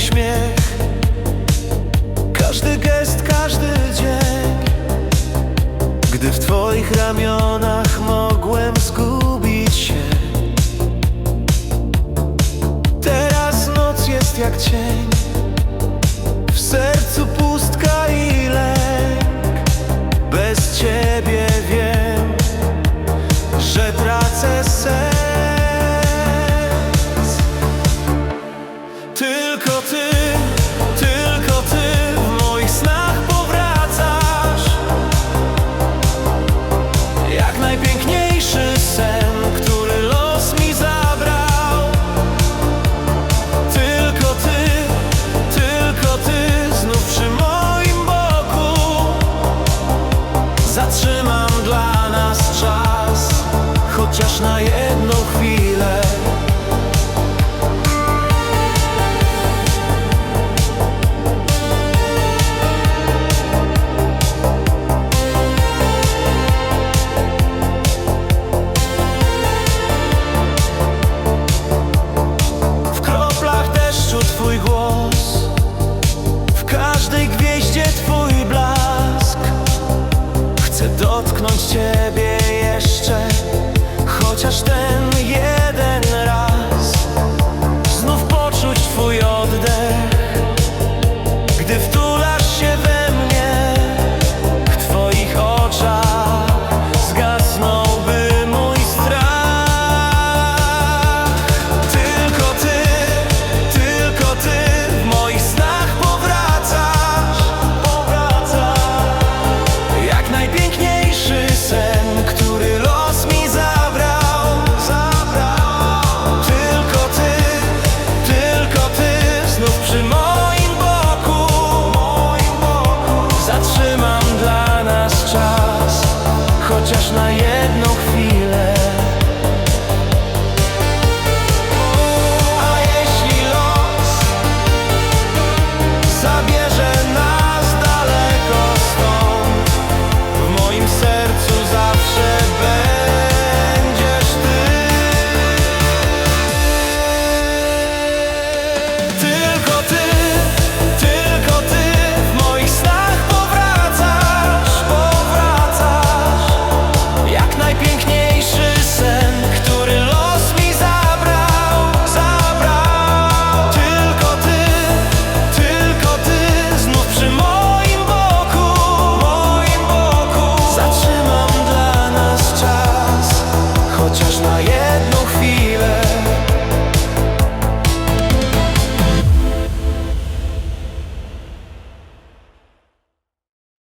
śmiech. Każdy gest, każdy dzień Gdy w Twoich ramionach mogłem zgubić można